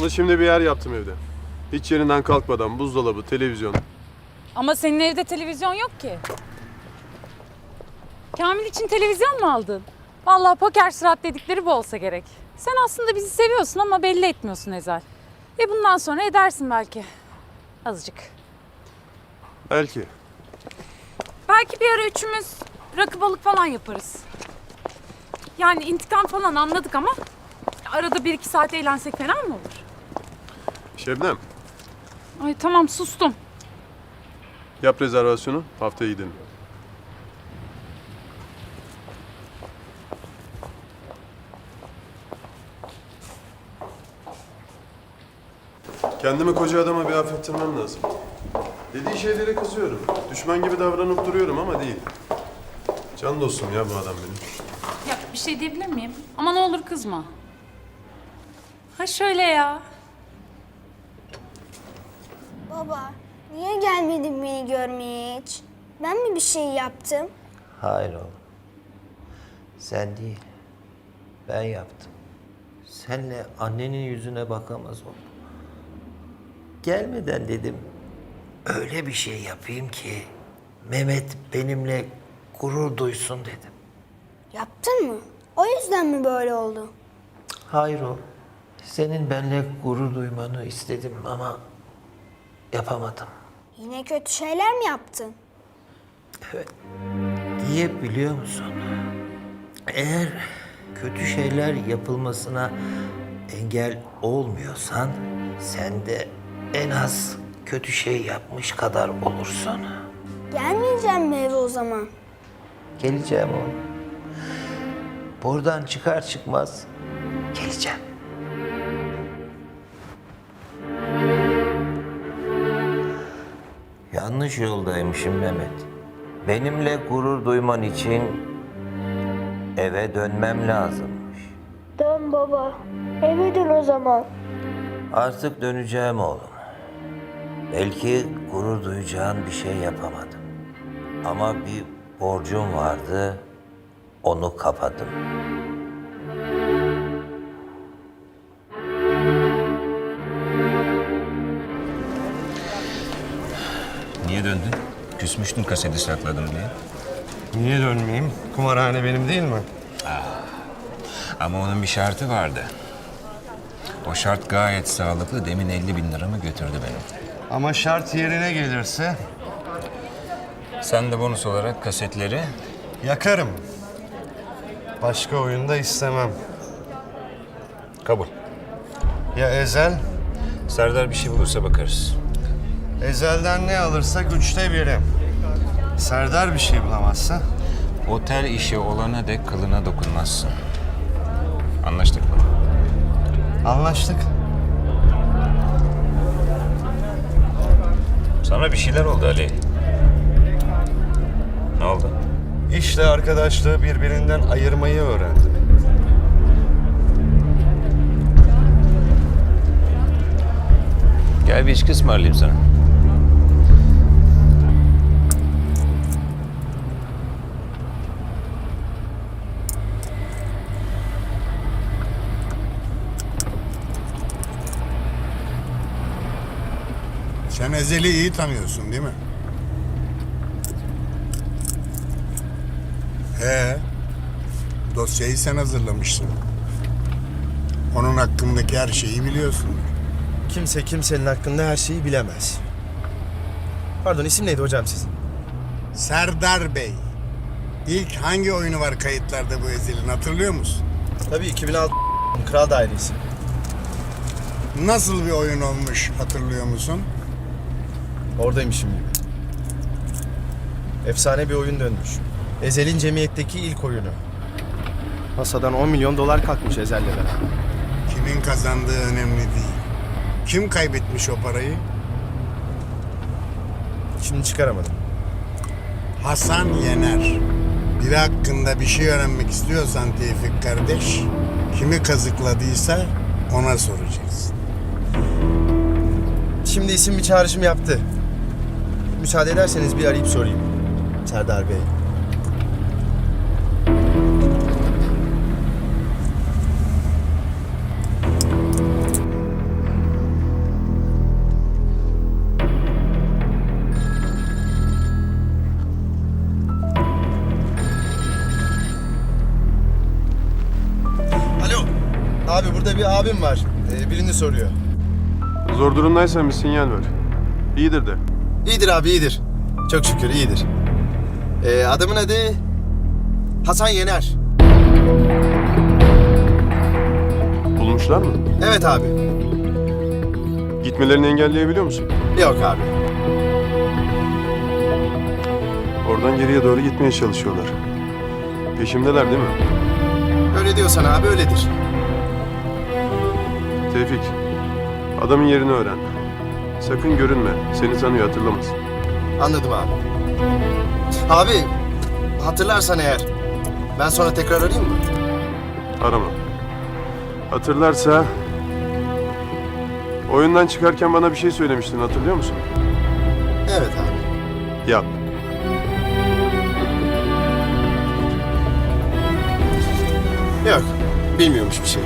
Onu şimdi bir yer yaptım evde. Hiç yerinden kalkmadan buzdolabı, televizyon. Ama senin evde televizyon yok ki. Kamil için televizyon mu aldın? Vallahi poker surat dedikleri bu olsa gerek. Sen aslında bizi seviyorsun ama belli etmiyorsun Ezel. E bundan sonra edersin belki. Azıcık. Belki. Belki bir ara üçümüz rakı balık falan yaparız. Yani intikam falan anladık ama arada bir iki saat eğlensek fena mı olur? Şebnem, Ay tamam sustum. yap rezervasyonu. Haftaya gidelim. Kendimi koca adama bir affettirmem lazım. Dediği şeylere kızıyorum. Düşman gibi davranıp duruyorum ama değil. Can dostum ya bu adam benim. Ya bir şey diyebilir miyim? Ama ne olur kızma. Ha şöyle ya. Baba, niye gelmedin beni görmeye hiç? Ben mi bir şey yaptım? Hayır oğlum. Sen değil. Ben yaptım. Senle annenin yüzüne bakamaz oldum. Gelmeden dedim. Öyle bir şey yapayım ki Mehmet benimle gurur duysun dedim. Yaptın mı? O yüzden mi böyle oldu? Hayır oğlum. Senin benimle gurur duymanı istedim ama yapamadım. Yine kötü şeyler mi yaptın? Niye biliyor musun? Eğer kötü şeyler yapılmasına engel olmuyorsan sen de en az kötü şey yapmış kadar olursun. Gelmeyeceğim mi eve o zaman? Geleceğim oğlum. Buradan çıkar çıkmaz geleceğim. Yanlış yoldaymışım Mehmet. Benimle gurur duyman için eve dönmem lazımmış. Dön baba. Eve dön o zaman. Artık döneceğim oğlum. Belki gurur duyacağın bir şey yapamadım. Ama bir borcum vardı, onu kapadım. Küsmüştün kaseti sakladım diye. Niye dönmeyeyim? Kumarhane benim değil mi? Ama onun bir şartı vardı. O şart gayet sağlıklı. Demin 50 bin liramı götürdü benim. Ama şart yerine gelirse Sen de bonus olarak kasetleri yakarım. Başka oyunda istemem. kabul. Ya Ezel? Serdar bir şey bulursa bakarız. Ezel'den ne alırsak üçte biri. Serdar bir şey bulamazsa? Otel işi olana dek kılına dokunmazsın. Anlaştık mı? Anlaştık. Sana bir şeyler oldu Ali. Ne oldu? İşle arkadaşlığı birbirinden ayırmayı öğrendim. Gel bir içki ısmarlayayım sana. Sen Ezel'i iyi tanıyorsun değil mi? He. Dosyayı sen hazırlamışsın. Onun hakkındaki her şeyi biliyorsun. Kimse kimsenin hakkında her şeyi bilemez. Pardon isim neydi hocam sizin? Serdar Bey. İlk hangi oyunu var kayıtlarda bu Ezel'in hatırlıyor musun? Tabii 2006 Kral Dairesi. Nasıl bir oyun olmuş hatırlıyor musun? Oradaymışım gibi. Efsane bir oyun dönmüş. Ezel'in cemiyetteki ilk oyunu. Masadan 10 milyon dolar kalkmış Ezel'le beraber. Kimin kazandığı önemli değil. Kim kaybetmiş o parayı? Şimdi çıkaramadım. Hasan Yener. Biri hakkında bir şey öğrenmek istiyorsan Tevfik kardeş, kimi kazıkladıysa ona soracaksın. Şimdi isim bir çağrışım yaptı müsaade ederseniz bir arayıp sorayım. Serdar Bey. Alo. Abi burada bir abim var. Ee, birini soruyor. Zor durumdaysan bir sinyal ver. İyidir de. İyidir abi iyidir. Çok şükür iyidir. Ee, adamın adı Hasan Yener. Bulmuşlar mı? Evet abi. Gitmelerini engelleyebiliyor musun? Yok abi. Oradan geriye doğru gitmeye çalışıyorlar. Peşimdeler değil mi? Öyle diyorsan abi öyledir. Tevfik, adamın yerini öğren. Sakın görünme. Seni tanıyor hatırlamaz. Anladım abi. Abi hatırlarsan eğer ben sonra tekrar arayayım mı? Arama. Hatırlarsa... Oyundan çıkarken bana bir şey söylemiştin hatırlıyor musun? Evet abi. Yap. Yok bilmiyormuş bir şey.